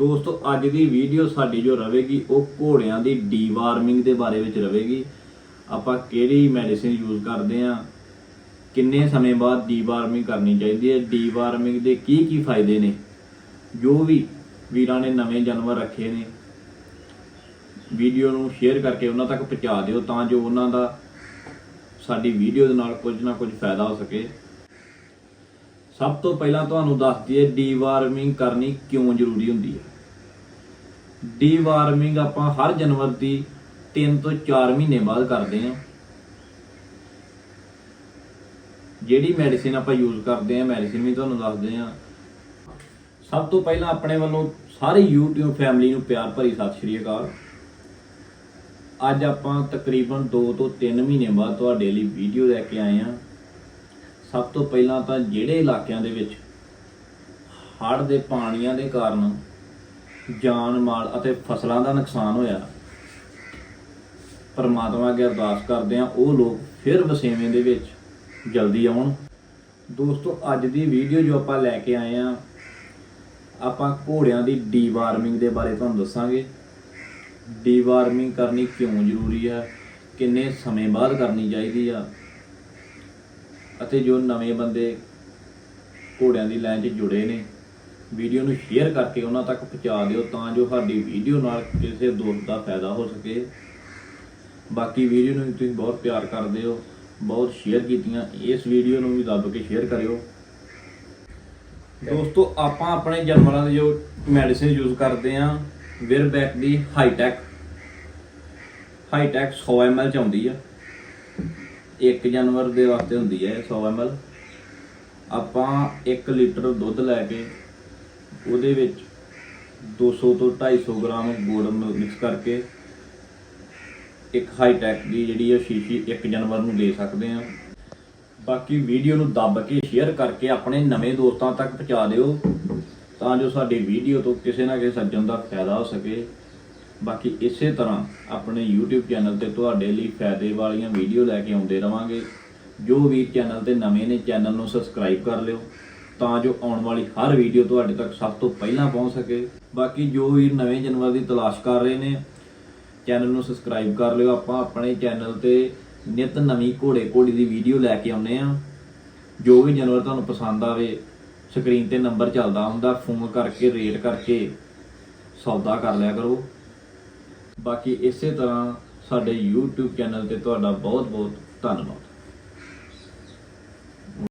ਦੋਸਤੋ, ਅੱਜ ਦੀ ਵੀਡੀਓ ਸਾਡੀ ਜੋ ਰਵੇਗੀ ਉਹ ਘੋੜਿਆਂ ਦੀ ਡੀਵਾਰਮਿੰਗ ਦੇ ਬਾਰੇ ਵਿੱਚ ਰਵੇਗੀ ਆਪਾਂ ਕਿਹੜੀ ਮੈਡੀਸਿਨ ਯੂਜ਼ ਕਰਦੇ ਆ ਕਿੰਨੇ ਸਮੇਂ ਬਾਅਦ ਡੀਵਾਰਮਿੰਗ ਕਰਨੀ ਚਾਹੀਦੀ ਹੈ ਡੀਵਾਰਮਿੰਗ ਦੇ ਕੀ ਕੀ ਫਾਇਦੇ ਨੇ, ਜੋ ਵੀ ਵੀਰਾਂ ਨੇ ਨਵੇਂ ਜਾਨਵਰ ਰੱਖੇ ਨੇ, ਵੀਡੀਓ ਨੂੰ ਸ਼ੇਅਰ ਕਰਕੇ ਉਹਨਾਂ ਤੱਕ ਪਹੁੰਚਾ ਦਿਓ ਤਾਂ ਜੋ ਉਹਨਾਂ ਦਾ ਸਾਡੀ ਵੀਡੀਓ ਦੇ ਨਾਲ ਕੁਝ ਨਾ ਕੁਝ ਫਾਇਦਾ ਹੋ ਸਕੇ। ਸਭ ਤੋਂ ਪਹਿਲਾਂ ਤੁਹਾਨੂੰ ਦੱਸ ਦਈਏ ਡੀਵਾਰਮਿੰਗ ਕਰਨੀ ਕਿਉਂ ਜ਼ਰੂਰੀ ਹੁੰਦੀ ਹੈ? ਡੀਵਾਰਮਿੰਗ ਆਪਾਂ ਹਰ ਜਾਨਵਰ ਦੀ 3 ਤੋਂ 4 ਮਹੀਨੇ ਬਾਅਦ ਕਰਦੇ ਹਾਂ। ਜਿਹੜੀ ਮੈਡੀਸਿਨ ਆਪਾਂ ਯੂਜ਼ ਕਰਦੇ ਹਾਂ ਮੈਡੀਸਿਨ ਵੀ ਤੁਹਾਨੂੰ ਦੱਸਦੇ ਹਾਂ। ਸਭ ਤੋਂ ਪਹਿਲਾਂ ਆਪਣੇ ਵੱਲੋਂ ਸਾਰੀ YouTube ਫੈਮਿਲੀ ਨੂੰ ਪਿਆਰ ਭਰੀ ਸਤਿ ਸ਼੍ਰੀ ਅਕਾਲ। ਅੱਜ ਆਪਾਂ ਤਕਰੀਬਨ 2 ਤੋਂ 3 ਮਹੀਨੇ ਬਾਅਦ ਤੁਹਾਡੇ ਲਈ ਵੀਡੀਓ ਲੈ ਕੇ ਆਏ ਹਾਂ। ਸਭ ਤੋਂ ਪਹਿਲਾਂ ਤਾਂ ਜਿਹੜੇ ਇਲਾਕਿਆਂ ਦੇ ਵਿੱਚ ਹੜ੍ਹ ਦੇ ਪਾਣੀਆਂ ਦੇ ਕਾਰਨ ਜਾਨ ਮਾਲ ਅਤੇ ਫਸਲਾਂ ਦਾ ਨੁਕਸਾਨ ਹੋਇਆ, ਪਰਮਾਤਮਾ ਅੱਗੇ ਅਰਦਾਸ ਕਰਦੇ ਆ ਉਹ ਲੋਕ ਫਿਰ ਵਸੇਵੇਂ ਦੇ ਵਿੱਚ ਜਲਦੀ ਆਉਣ। ਦੋਸਤੋ, ਅੱਜ ਦੀ ਵੀਡੀਓ ਜੋ ਆਪਾਂ ਲੈ ਕੇ ਆਏ ਆ ਆਪਾਂ ਘੋੜਿਆਂ ਦੀ ਡੀਵਾਰਮਿੰਗ ਦੇ ਬਾਰੇ ਤੁਹਾਨੂੰ ਦੱਸਾਂਗੇ। ਡੀਵਾਰਮਿੰਗ ਕਰਨੀ ਕਿਉਂ ਜ਼ਰੂਰੀ ਆ ਕਿੰਨੇ ਸਮੇਂ ਬਾਅਦ ਕਰਨੀ ਚਾਹੀਦੀ ਆ? ਅਤੇ ਜੋ ਨਵੇਂ ਬੰਦੇ ਘੋੜਿਆਂ ਦੀ ਲਾਈਨ 'ਚ ਜੁੜੇ ਨੇ, ਵੀਡੀਓ ਨੂੰ ਸ਼ੇਅਰ ਕਰਕੇ ਉਹਨਾਂ ਤੱਕ ਪਹੁੰਚਾ ਦਿਓ ਤਾਂ ਜੋ ਸਾਡੀ ਵੀਡੀਓ ਨਾਲ ਕਿਸੇ ਦੋਸਤ ਦਾ ਫਾਇਦਾ ਹੋ ਸਕੇ। ਬਾਕੀ ਵੀਡੀਓ ਨੂੰ ਵੀ ਤੁਸੀਂ ਬਹੁਤ ਪਿਆਰ ਕਰਦੇ ਹੋ, ਬਹੁਤ ਸ਼ੇਅਰ ਕੀਤੀਆਂ, ਇਸ ਵੀਡੀਓ ਨੂੰ ਵੀ ਦੱਬ ਕੇ ਸ਼ੇਅਰ ਕਰਿਓ। ਦੋਸਤੋ, ਆਪਾਂ ਆਪਣੇ ਜਾਨਵਰਾਂ ਦੇ ਜੋ ਮੈਡੀਸਿਨ ਯੂਜ਼ ਕਰਦੇ ਆਂ ਵਿਰਬੈਕ ਦੀ ਹਾਈਟੈਕ ਹਾਈਟੈਕ 100 ml ਚ ਆਉਂਦੀ ਆ। ਇੱਕ ਜਾਨਵਰ ਦੇ ਵਾਸਤੇ ਹੁੰਦੀ ਹੈ 100 ml ਆਪਾਂ 1 ਲੀਟਰ ਦੁੱਧ ਲੈ ਕੇ ਉਹਦੇ ਵਿੱਚ 200 ਤੋਂ 250 ਗ੍ਰਾਮ ਗੁੜ ਮਿਕਸ ਕਰਕੇ ਇੱਕ ਹਾਈਟੈਕ ਦੀ ਜਿਹੜੀ ਹੈ ਸ਼ੀਸ਼ੀ ਇੱਕ ਜਾਨਵਰ ਨੂੰ ਦੇ ਸਕਦੇ ਆ ਬਾਕੀ ਵੀਡੀਓ ਨੂੰ ਦੱਬ ਕੇ ਸ਼ੇਅਰ ਕਰਕੇ ਆਪਣੇ ਨਵੇਂ ਦੋਸਤਾਂ ਤੱਕ ਪਹੁੰਚਾ ਦਿਓ ਤਾਂ ਜੋ ਸਾਡੀ ਵੀਡੀਓ ਤੋਂ ਕਿਸੇ ਨਾ ਕਿਸੇ ਸੱਜਣ ਦਾ ਫਾਇਦਾ ਹੋ ਸਕੇ। ਬਾਕੀ ਇਸੇ ਤਰ੍ਹਾਂ ਆਪਣੇ YouTube ਚੈਨਲ ਤੇ ਤੁਹਾਡੇ ਲਈ ਫਾਇਦੇ ਵਾਲੀਆਂ ਵੀਡੀਓ ਲੈ ਕੇ ਆਉਂਦੇ ਰਵਾਂਗੇ। ਜੋ ਵੀ ਚੈਨਲ ਤੇ ਨਵੇਂ ਨੇ ਚੈਨਲ ਨੂੰ ਸਬਸਕ੍ਰਾਈਬ ਕਰ ਲਿਓ ਤਾਂ ਜੋ ਆਉਣ ਵਾਲੀ ਹਰ ਵੀਡੀਓ ਤੁਹਾਡੇ ਤੱਕ ਸਭ ਤੋਂ ਪਹਿਲਾਂ ਪਹੁੰਚ ਸਕੇ। ਬਾਕੀ ਜੋ ਵੀ ਨਵੇਂ ਜਾਨਵਰ ਦੀ ਤਲਾਸ਼ ਕਰ ਰਹੇ ਨੇ ਚੈਨਲ ਨੂੰ ਸਬਸਕ੍ਰਾਈਬ ਕਰ ਲਿਓ। ਆਪਾਂ ਆਪਣੇ ਚੈਨਲ ਤੇ ਨਿਤ ਨਵੀਂ ਘੋੜੇ ਘੋੜੀ ਦੀ ਵੀਡੀਓ ਲੈ ਕੇ ਆਉਂਦੇ ਆ ਜੋ ਵੀ ਜਾਨਵਰ ਤੁਹਾਨੂੰ ਪਸੰਦ ਆਵੇ ਸਕਰੀਨ ਤੇ ਨੰਬਰ ਚੱਲਦਾ ਹੁੰਦਾ ਫੋਨ ਕਰਕੇ ਰੇਟ ਕਰਕੇ ਸੌਦਾ ਕਰ ਲਿਆ ਕਰੋ। ਬਾਕੀ ਇਸੇ ਤਰ੍ਹਾਂ ਸਾਡੇ YouTube ਚੈਨਲ ਤੇ ਤੁਹਾਡਾ ਬਹੁਤ ਬਹੁਤ ਧੰਨਵਾਦ।